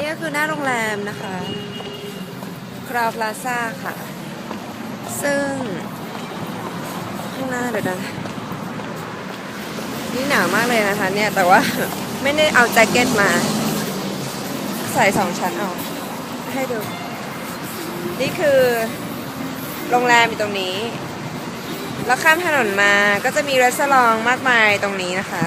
นี่ก็คือหน้าโรงแรมนะคะคราวพลาซ่าค่ะ ซึ่ง ข้างหน้าเดี๋ยวนะนี่หนาวมากเลยนะคะเนี่ย แต่ว่าไม่ได้เอาแจ็คเก็ตมา ใส่สองชั้นเอา ให้ดู นี่คือ โรงแรมอยู่ตรงนี้ แล้วข้ามถนนมาก็จะมีร้านลองมากมายตรงนี้นะคะ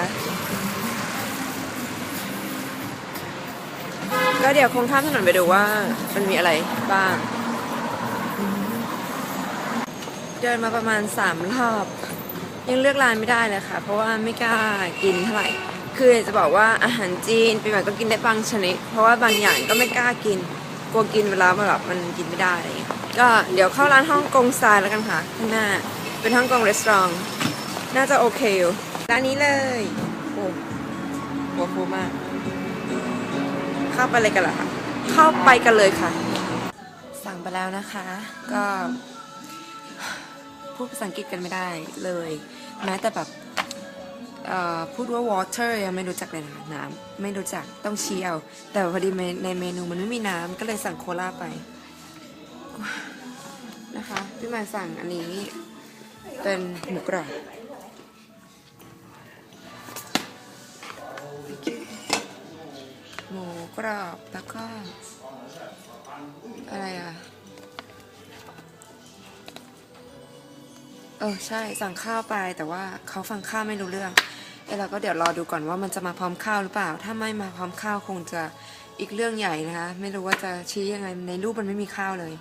ก็เดี๋ยวคงข้ามถนนไปดูว่ามันมีอะไรบ้าง เดินมาประมาณสามรอบ ยังเลือกร้านไม่ได้เลยค่ะ เพราะว่าไม่กล้ากินเท่าไหร่ คืออยากจะบอกว่าอาหารจีนปีใหม่ก็กินได้บางชนิด เพราะว่าบางอย่างก็ไม่กล้ากิน กลัวกินเวลาแบบมันกินไม่ได้อะไรอย่างเงี้ยก็เดี๋ยวเข้าร้านฮ่องกงสไตล์แล้วกันค่ะข้างหน้า เป็นฮ่องกงรีสอร์ทน่าจะโอเคอยู่ร้านนี้เลย โอ้หัวฟูมาก เข้าไปเลยกันเหรอคะเข้าไปกันเลยค่ะ สั่งไปแล้วนะคะ ก็พูดภาษาอังกฤษกันไม่ได้เลย แม้แต่แบบพูดว่า water ยังไม่รู้จักเลยนะน้ำไม่รู้จักต้องเชียว แต่พอดีในเมนูมันไม่มีน้ำก็เลยสั่งโคลาไปนะคะ พี่มายสั่งอันนี้เป็นหมูกรอบ รอบแล้วก็ อะไรอะ เออ ใช่สั่งข้าวไปแต่ว่าเขาฟังข้าวไม่รู้เรื่องเอ้เราก็เดี๋ยวรอดูก่อนว่ามันจะมาพร้อมข้าวหรือเปล่า ถ้าไม่มาพร้อมข้าวคงจะอีกเรื่องใหญ่นะคะ ไม่รู้ว่าจะชี้ยังไงในรูปมันไม่มีข้าวเลย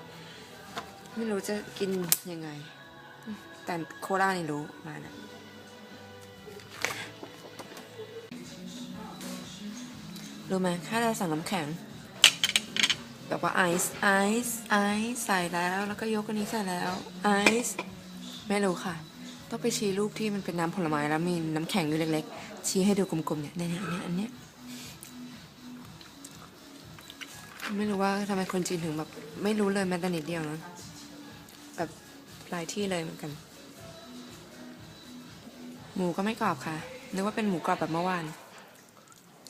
ไม่รู้จะกินยังไง แต่โคราชนี่รู้มานะ รู้ไหมถ้าเราสั่งน้ำแข็ง แบบว่าไอซ์ไอซ์ไอซ์ใส่แล้วแล้วก็ยกอันนี้ใส่แล้วไอซ์ไม่รู้ค่ะ ต้องไปชี้รูปที่มันเป็นน้ำผลไม้แล้วมีน้ำแข็งอยู่เล็กๆ ชี้ให้ดูกลมๆเนี่ยเนี่ยเนี่ยอันเนี้ยไม่รู้ว่าทำไมคนจีนถึงแบบไม่รู้เลยแม้แต่นิดเดียวนะแบบหลายที่เลยเหมือนกัน หมูก็ไม่กรอบค่ะนึกว่าเป็นหมูกรอบแบบเมื่อวาน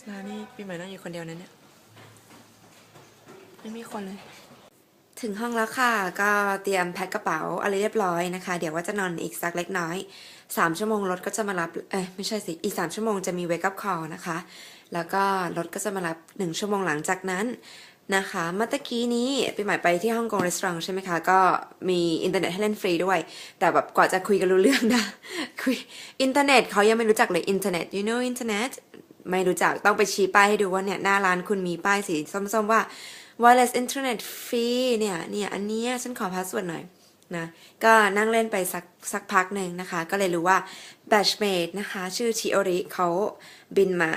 ร้านนี้ปีใหม่นั่งอยู่คนเดียวนะเนี่ย ไม่มีคนเลย ถึงห้องแล้วค่ะ ก็เตรียมแพ็คกระเป๋าอะไรเรียบร้อยนะคะ เดี๋ยวว่าจะนอนอีกสักเล็กน้อยสามชั่วโมงรถก็จะมารับ เอ้ยไม่ใช่สิ อีกสามชั่วโมงจะมีเวกับคอนะคะ แล้วก็รถก็จะมารับหนึ่งชั่วโมงหลังจากนั้นนะคะเมื่อตะกี้นี้ปีใหม่ไปที่ฮ่องกงรีสอร์ทใช่ไหมคะ ก็มีอินเทอร์เน็ตให้เล่นฟรีด้วย แต่แบบกว่าจะคุยกันรู้เรื่องนะคุยอินเทอร์เน็ตเขายังไม่รู้จักเลยอินเทอร์เน็ต you know อินเทอร์เน็ต ไม่รู้จักต้องไปชี้ป้ายให้ดูว่าเนี่ยหน้าร้านคุณมีป้ายสีส้มๆว่า wireless internet free เนี่ยเนี่ยอันนี้ฉันขอพาสเวิร์ดหน่อยนะก็นั่งเล่นไปสักสักพักหนึ่งนะคะ ก็เลยรู้ว่า batchmate นะคะ ชื่อชิโอริเขาบินมา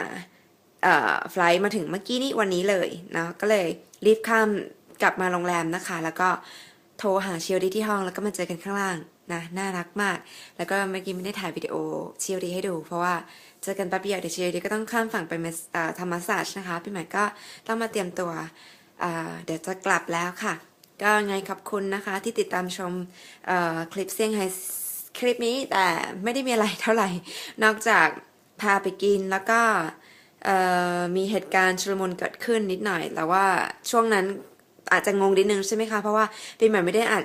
เอ่อไฟล์มาถึงเมื่อกี้นี้วันนี้เลยนะก็เลยรีบข้ามกลับมาโรงแรมนะคะ แล้วก็ โทรหาเชิโอริที่ห้องแล้วก็มาเจอกันข้างล่างนะน่ารักมาก แล้วก็เมื่อกี้ไม่ได้ถ่ายวิดีโอเชิโอริให้ดู เพราะว่าเจอกันแป๊บเดียวเดี๋ยวเชิโอริก็ต้องข้ามฝั่งไปมสเอ่อทำมัสซาจนะคะพี่ใหม่ก็ต้องมาเตรียมตัวเดี๋ยวจะกลับแล้วค่ะ ก็ไงขอบคุณนะคะที่ติดตามชมคลิปเซี่ยงไฮ้คลิปนี้แต่ไม่ได้มีอะไรเท่าไหร่ นอกจากพาไปกินแล้วก็มีเหตุการณ์ชุลมุนเกิดขึ้นนิดหน่อย แต่ว่าช่วงนั้น อาจจะงงนิดนึงใช่ไหมคะ เพราะว่าปีใหม่ไม่ได้อัด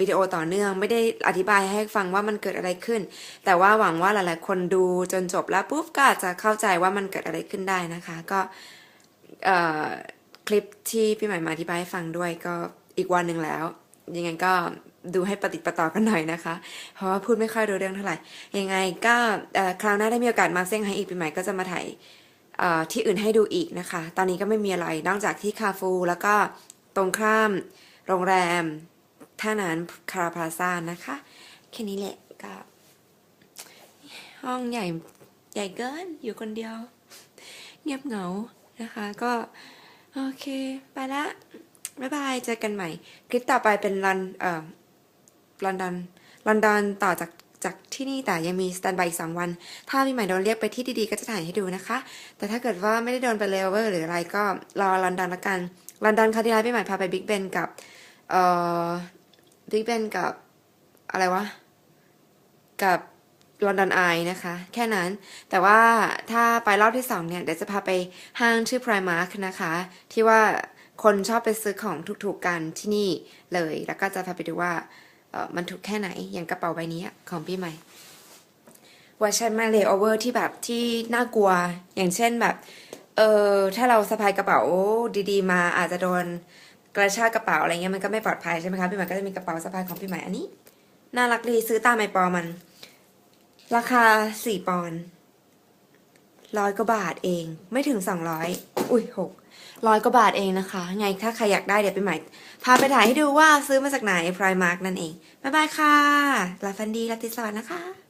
วิดีโอต่อเนื่องไม่ได้อธิบายให้ฟังว่ามันเกิดอะไรขึ้น แต่ว่าหวังว่าหลายๆ คนดูจนจบแล้วปุ๊บก็อาจจะเข้าใจว่ามันเกิดอะไรขึ้นได้นะคะ ก็คลิปที่พี่ใหม่มาอธิบายให้ฟังด้วยก็อีกวันหนึ่งแล้ว ยังไงก็ดูให้ปฏิประต่อกันหน่อยนะคะ เพราะว่าพูดไม่ค่อยรู้เรื่องเท่าไหร่ ยังไงก็คราวหน้าได้มีโอกาสมาเซี่ยงไฮ้อีกปีใหม่ก็จะมาถ่าย ที่อื่นให้ดูอีกนะคะ ตอนนี้ก็ไม่มีอะไรนอกจากที่คาฟู แล้วก็ตรงข้ามโรงแรมท่านั้นคาราพาซานะคะ แค่นี้แหละก็ห้องใหญ่ใหญ่เกินอยู่คนเดียว เงียบเหงานะคะก็โอเค ไปละบ๊ายบายเจอกันใหม่ คลิปต่อไปเป็นลอนเอ่อลอนดอนลอนดอนต่อจาก จากที่นี่แต่ยังมีสแตนบายอีกสองวัน ถ้าพี่ใหม่โดนเรียกไปที่ดีๆ ก็จะถ่ายให้ดูนะคะ แต่ถ้าเกิดว่าไม่ได้โดนไปเลเวอร์หรืออะไรก็รอลอนดอนละกันลอนดอนคราที่แล้วพี่ใหม่พาไปบิ๊กเบนกับเอ่อบิ๊กเบนกับอะไรวะ กับลอนดอนไอนะคะ แค่นั้นแต่ว่าถ้าไปรอบที่สองเนี่ย เดี๋ยวจะพาไปห้างชื่อ Primark นะคะ ที่ว่าคนชอบไปซื้อของถูกๆกันที่นี่เลย แล้วก็จะพาไปดูว่า มันถูกแค่ไหนอย่างกระเป๋าใบนี้ของพี่ใหม่ว่าใช้มาเลโอเวอร์ที่แบบที่น่ากลัวอย่างเช่นแบบเออถ้าเราสะพายกระเป๋าดีๆ มาอาจจะโดนกระชากกระเป๋าอะไรเงี้ยมันก็ไม่ปลอดภัยใช่ไหมคะพี่ใหม่ก็จะมีกระเป๋าสะพายของพี่ใหม่อันนี้น่ารักดีซื้อตามไอปอมัน ราคาสี่ปอนร้อยกว่าบาทเองไม่ถึงสองร้อย อุ้ยหกร้อยกว่าบาทเองนะคะ ไงถ้าใครอยากได้เดี๋ยวไปใหม่ พาไปถ่ายให้ดูว่าซื้อมาจากไหนพรายมาร์กนั่นเอง บ๊ายบายค่ะลาฟันดีลาติสวัสดีนะคะ